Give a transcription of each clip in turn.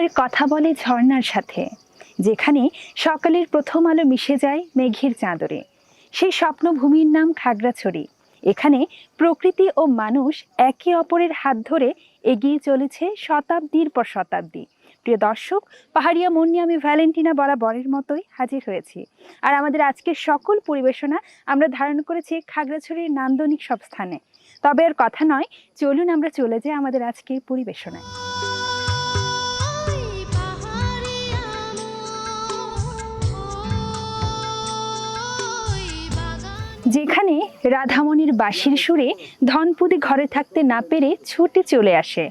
পাহাড় কথা বলে ঝর্ণার সাথে, যেখানে সকালের প্রথম আলো মিশে যায় মেঘের চাদরে। সেই স্বপ্নভূমির নাম খাগড়াছড়ি। এখানে প্রকৃতি ও মানুষ একে অপরের হাত ধরে এগিয়ে চলেছে শতাব্দীর পর শতাব্দী। প্রিয় দর্শক, পাহাড়িয়া মন নিয়ে আমি ভ্যালেন্টিনা বরাবরের মতোই হাজির হয়েছি। আর আমাদের আজকের সকল পরিবেশনা আমরা ধারণ করেছি খাগড়াছড়ির নান্দনিক সব স্থানে। তবে আর কথা নয়, চলুন আমরা চলে যাই আমাদের আজকের পরিবেশনায়। যেখানে রাধামণির বাঁশির সুরে ধনপুদি ঘরে থাকতে না পেরে ছুটে চলে আসে।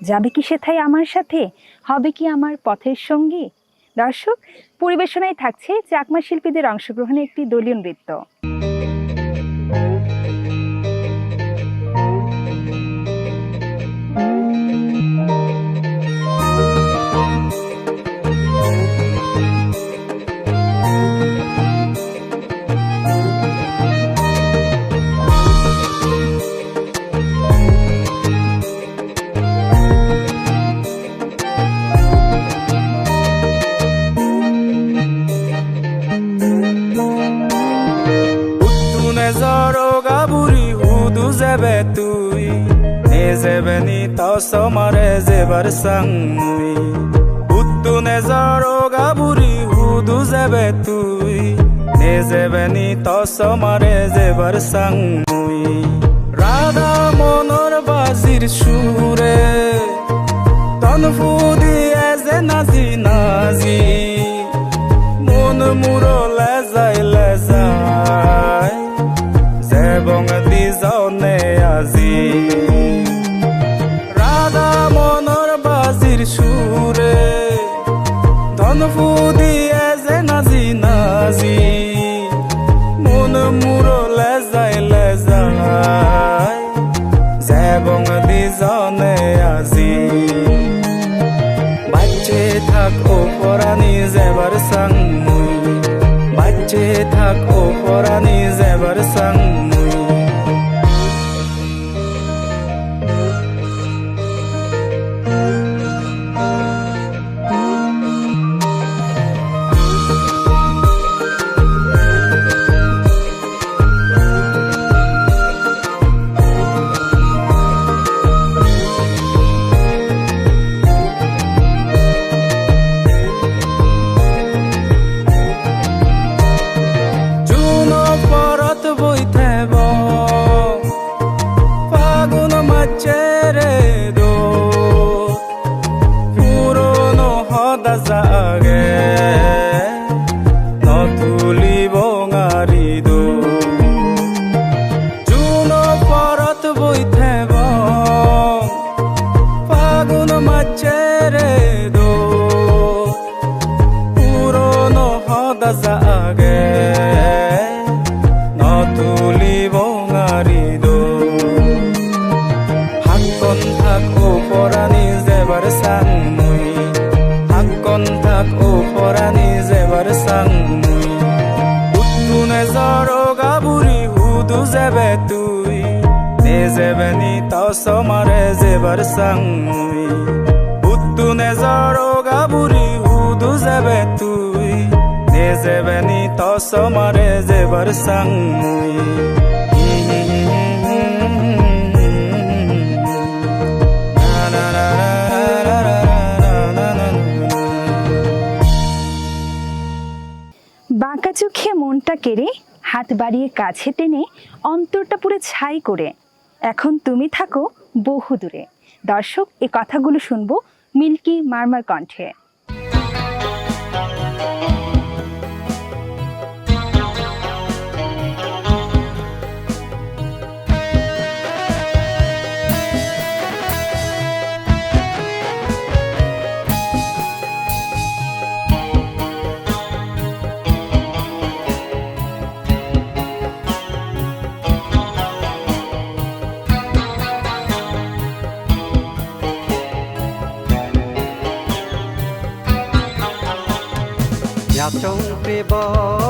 যাবে কি সেথায় আমার সাথে? হবে কি আমার পথের সঙ্গী? দর্শক, পরিবেশনায় থাকছে চাকমা শিল্পীদের অংশগ্রহণে একটি দলীয় নৃত্য। Utune zaro gaburi hudu zebe tui Ne zebe ni taso mare zebar sangui Radha মনোর বাজির সুরে তনফুদি এজে নাজি নাজি মন মুরলে যাই লেজাই জেবং দি জেবার সাং মুই। বাচ্চে থাকো পরানি যেবার সাং জেবার সাং বাঁকা চোখে মনটা কেড়ে, হাত বাড়িয়ে কাছে টেনে, অন্তরটা পুরো ছাই করে। এখন তুমি থাকো বহু দূরে দর্শক, এ কথাগুলো শুনব মিল্কি মারমার কণ্ঠে। দেবা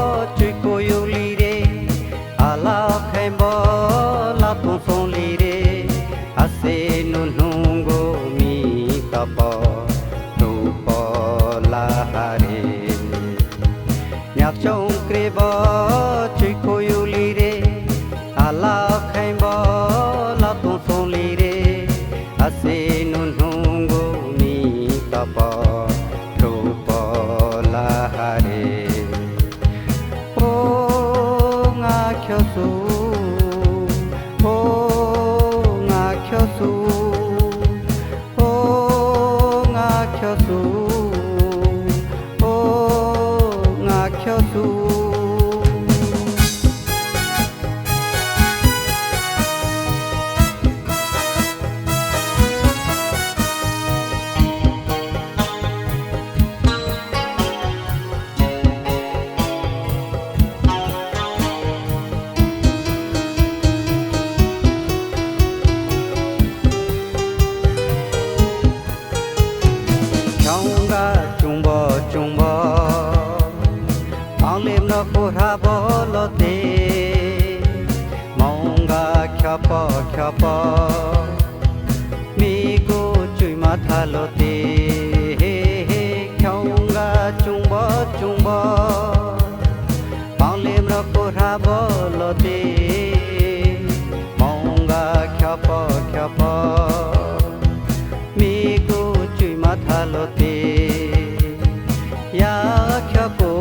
न्याख्यको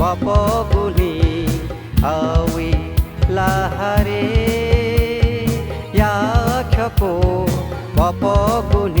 बपगुनि आवि लाहरे याख्यको बपगुनि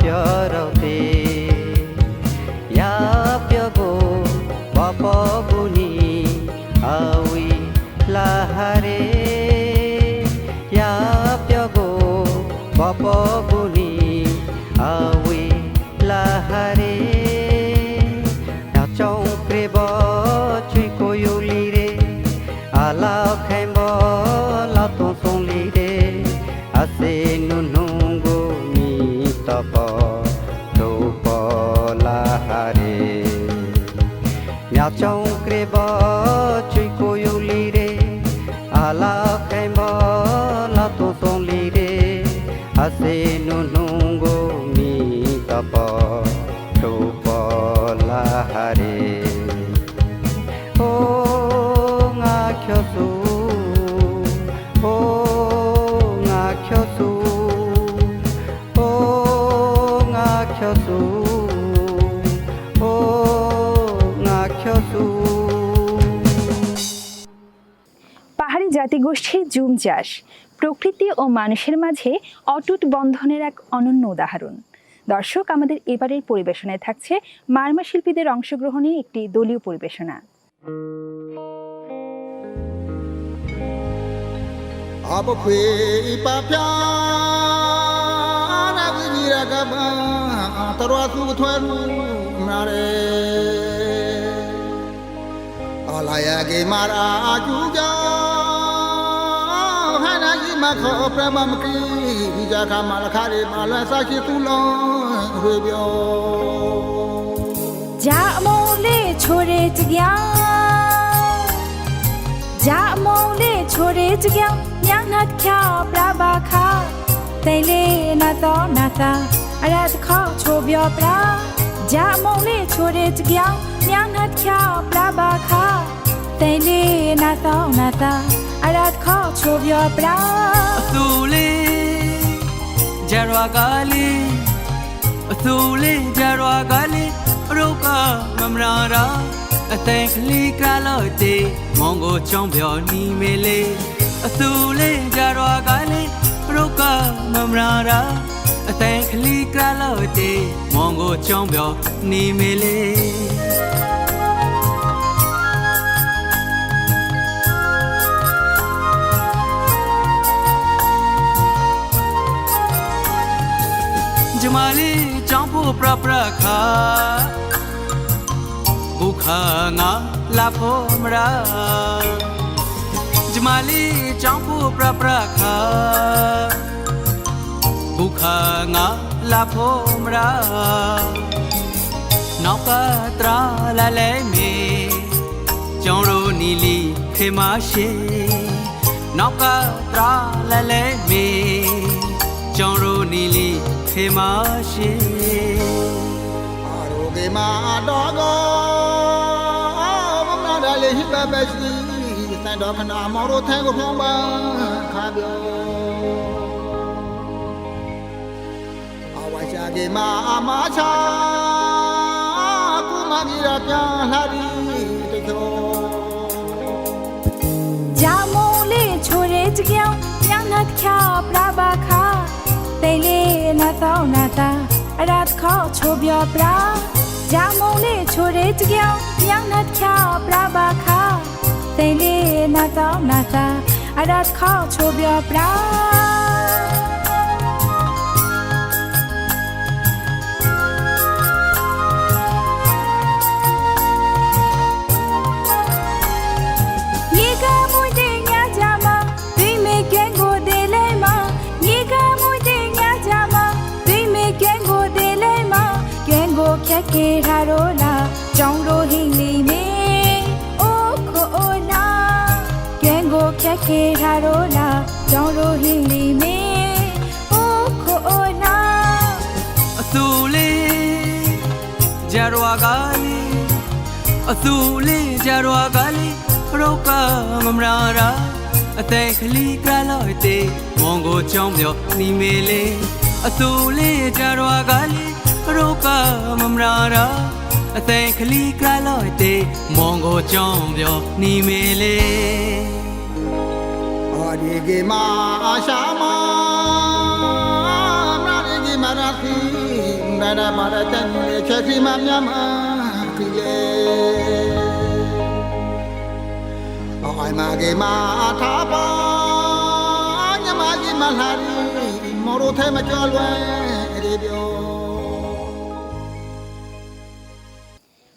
प्यार জাতিগোষ্ঠীর জুম চাষ। প্রকৃতি ও মানুষের মাঝে অটুট বন্ধনের এক অনন্য উদাহরণ। দর্শক, আমাদের এবারের পরিবেশনায় থাকছে মারমা শিল্পীদের অংশগ্রহণে একটি দলীয় পরিবেশনা। अब फेरि पाप्यान မခောပြမမကီမိကြခမလခရီမလဆာရှိသူလုံးရွေပြောဂျာအမုံလေးချိုရဲကြကြဂျာအမုံလေးချိုရဲကြကြညံနှက်ချပြပါခါတိုင်လေးနာတော့နာသာအရတ်ခေါချိုပြောပြဂျာအမုံလေးချိုရဲကြကြညံနှက်ချပြပါခါတိုင်လေးနာတော့နာသာ အရတ်ခေါ်ချိုပြောပလာအသူလေးဂျာရွာကလေးအသူလေးဂျာရွာကလေးအရုပ်ကမမရာရာအသိကလေးကလို့တေမွန်ကိုချောင်းပြောနီမေလေးအသူလေးဂျာရွာကလေးအရုပ်ကမမရာရာအသိကလေးကလို့တေမွန်ကိုချောင်းပြောနီမေလေး ಅಜ್ಮಲಿ ಚಂಪು ಪ್ರಪ್ರಖ ಉಖಂಗ ಲಾಫೋಮ್ರ ಅಜ್ಮಲಿ ಚಂಪು ಪ್ರಪ್ರಖ ಉಖಂಗ ಲಾಫೋಮ್ರ নপাত্র লালে মে চড়ো নীলি ফেমাসে নপাত্র লালে মে চড়ো নীলি মাসে মাসে। আরোগে মা ডগ নাড়ালে হিবা বেশি তাই ডগ না মরো থাই গোবা খাব। আওয়াজ আগে মা আমাছা কুমারিরা প্যাহারি ज्या मौले छोरेच घ्या या नख्या प्राबा खा တိတ်လေးနာတော့နာတာအရတ်ခေါချိုပြောပရာဂျာမုံလေးချိုတဲ့ကြောင်ညငတ်ချောက်ပလာပါခါတိတ်လေးနာတော့နာတာအရတ်ခေါချိုပြောပရာ ကြောင်းတို့ဟိလီမေအိုးခိုအိုနာကဲကိုဖြတ်ကေထားတော့လားကြောင်းတို့ဟိလီမေအိုးခိုအိုနာအသူလေးကြရွာကလေးအသူလေးကြရွာကလေးရုပ်ကမမရာရာအသိကလေးကလို့တေမောင်ကိုချောင်းပြောနီမေလေးအသူလေးကြရွာကလေးရုပ်ကမမရာရာ အသိကလေးကလို့တေမောင်ကိုချောင်းပြောနီမေလေးအော်ဒီကေမာအာရှာမာမရဒီကေမာရာခီနာနာမာရတန်လေချက်စီမမြမခီလေအော်အိုင်မာကေမာသာပါညမကြီးမလာရီမော်ရိုထဲမကြောလွယ်ရေပြော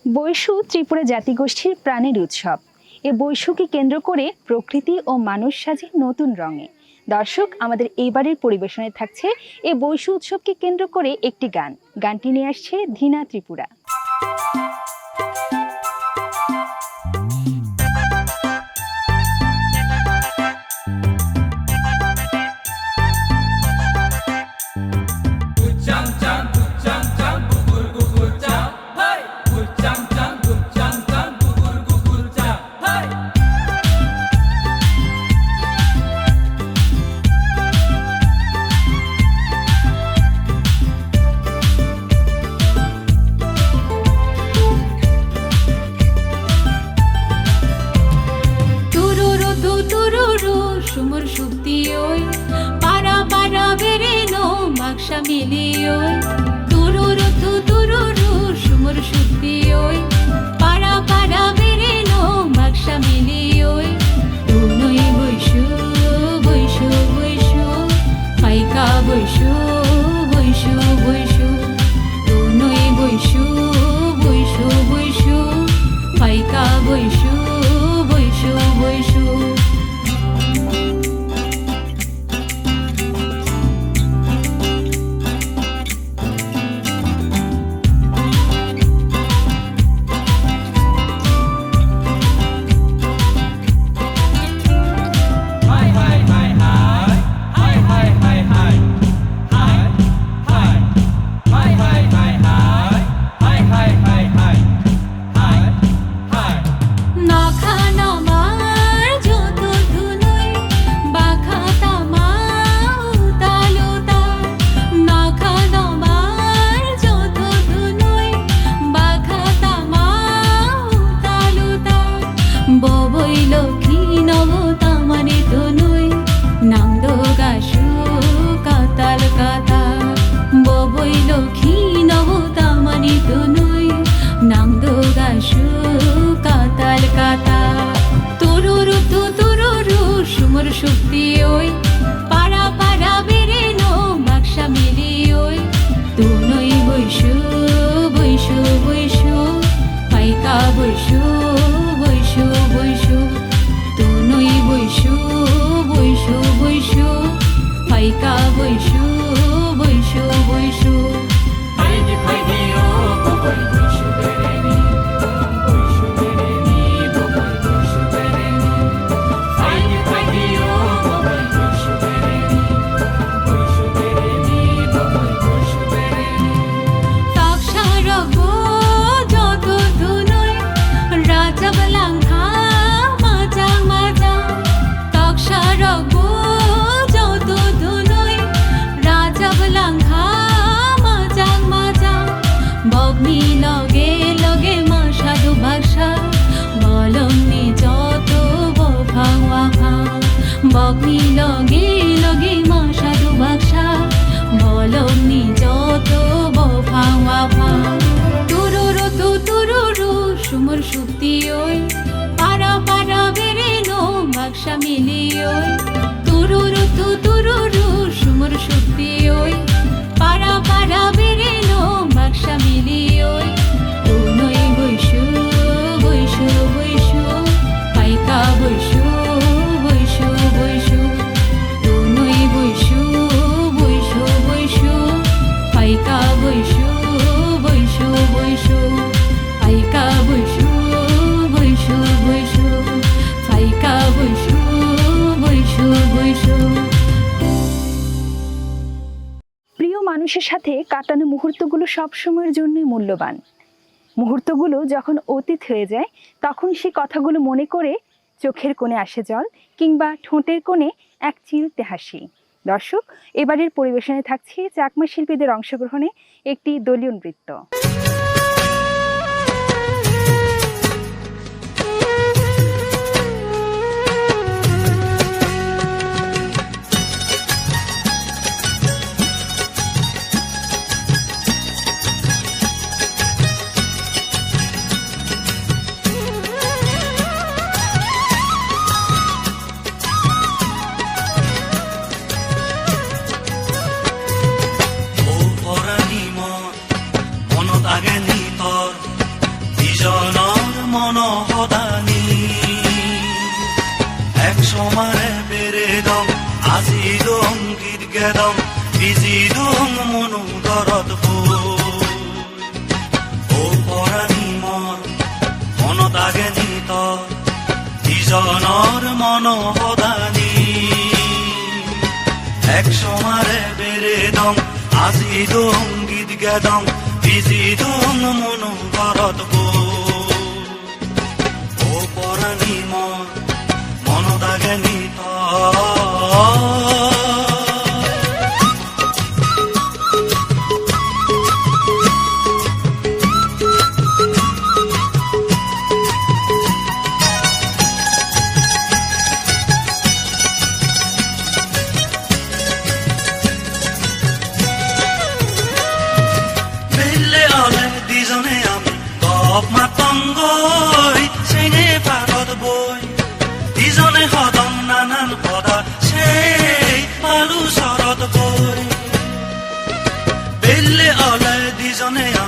বৈশু ত্রিপুরা জাতিগোষ্ঠীর প্রাণের উৎসব। এ বৈশুকে কেন্দ্র করে প্রকৃতি ও মানুষ সাজে নতুন রঙে। দর্শক, আমাদের এইবারের পরিবেশনে থাকছে এ বৈশু উৎসবকে কেন্দ্র করে একটি গান। গানটি নিয়ে আসছে ধীনা ত্রিপুরা। সুমুর শুক্তি ওই। পারা পারা বেরে নো মাকসা মিলি ওই। তুরুরু তু তুরুরু সুমুর শুক্তি ওই। পারা পারা বেরে নো মাকসা মিলি ওই। তুনুই বৈশু বৈশু বৈশু, পাইকা বৈশু বৈশু বৈশু। তুনুই বৈশু বৈশু বৈশু, পাইকা বৈশু। আশা মিলি ওই। তুরুরু তু তুরুরু সুমুর সুপ্তি ওই। পাড়া পাড়া বেড়ে সাথে কাটানো মুহূর্তগুলো সবসময়ের জন্যই মূল্যবান। মুহূর্তগুলো যখন অতীত হয়ে যায়, তখন সে কথাগুলো মনে করে চোখের কোণে আসে জল কিংবা ঠোঁটের কোণে এক চিলতে হাসি। দর্শক, এবারের পরিবেশনে থাকছে চাকমা শিল্পীদের অংশগ্রহণে একটি দলীয় নৃত্য। মন মন ভরত গো ও পরাণী মন মন দাগে নিত on it.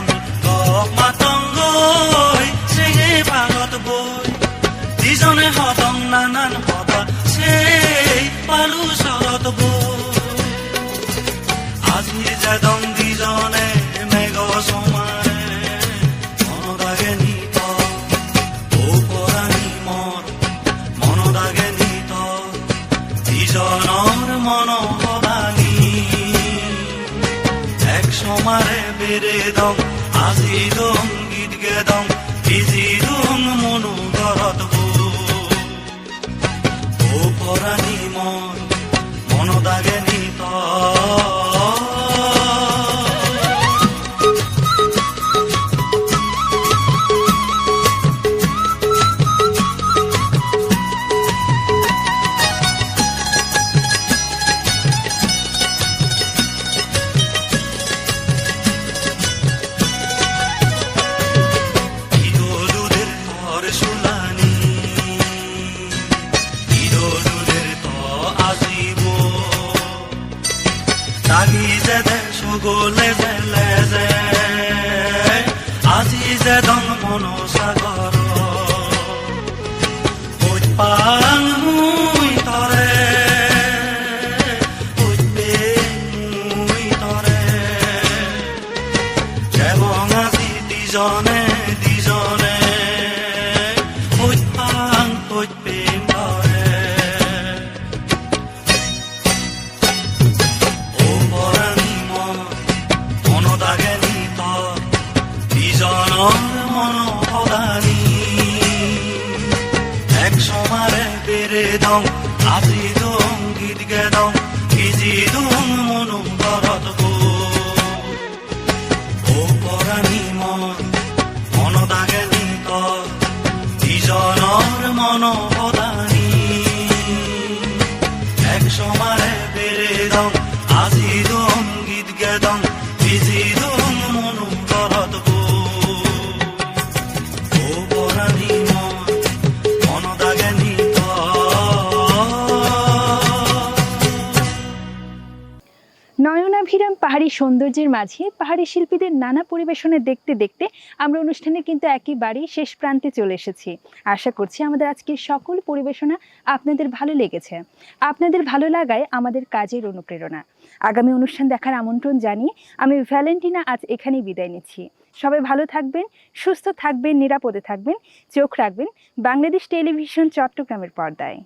পাহাড়ি সৌন্দর্যের মাঝে পাহাড়ি শিল্পীদের নানা পরিবেশনে দেখতে দেখতে আমরা অনুষ্ঠানে কিন্তু একেবারেই শেষ প্রান্তে চলে এসেছি। আশা করছি আমাদের আজকের সকল পরিবেশনা আপনাদের ভালো লেগেছে। আপনাদের ভালো লাগায় আমাদের কাজের অনুপ্রেরণা। আগামী অনুষ্ঠান দেখার আমন্ত্রণ জানিয়ে আমি ভ্যালেন্টিনা আজ এখানেই বিদায় নিচ্ছি। সবাই ভালো থাকবেন, সুস্থ থাকবেন, নিরাপদে থাকবেন, চোখ রাখবেন বাংলাদেশ টেলিভিশন চট্টগ্রামের পর্দায়।